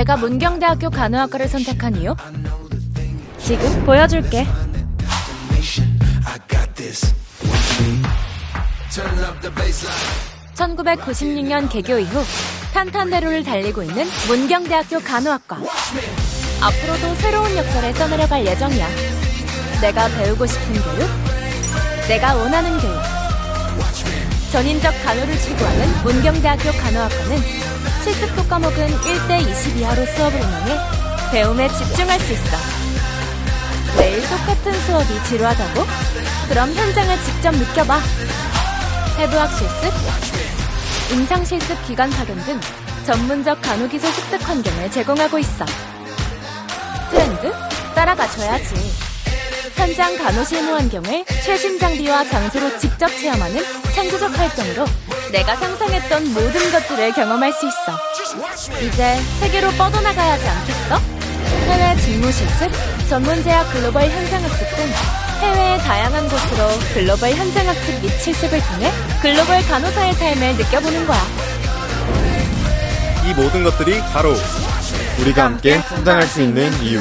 내가 문경대학교 간호학과를 선택한 이유? 지금 보여줄게. 1996년 개교 이후 탄탄대로를 달리고 있는 문경대학교 간호학과. 앞으로도 새로운 역사를 써내려갈 예정이야. 내가 배우고 싶은 교육, 내가 원하는 교육. 전인적 간호를 추구하는 문경대학교 간호학과는 실습 과목은 1대 20 이하로 수업을 운영해 배움에 집중할 수 있어. 매일 똑같은 수업이 지루하다고? 그럼 현장을 직접 느껴봐. 해부학 실습, 임상 실습 기관 파견 등 전문적 간호기술 습득 환경을 제공하고 있어. 트렌드? 따라가줘야지. 현장 간호 실 무 환경을 최신 장비와 장소로 직접 체험하는 창조적 활동으로 내가 상상했던 모든 것들을 경험할 수 있어. 이제 세계로 뻗어나가야 하지 않겠어? 해외 직무 실습, 전문 제약 글로벌 현장 학습 등 해외의 다양한 곳으로 글로벌 현장 학습 및 실습을 통해 글로벌 간호사의 삶을 느껴보는 거야. 이 모든 것들이 바로 우리가 함께 성장할 수 있는 이유.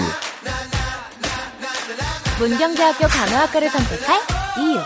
문경대학교 간호학과를 선택할 이유.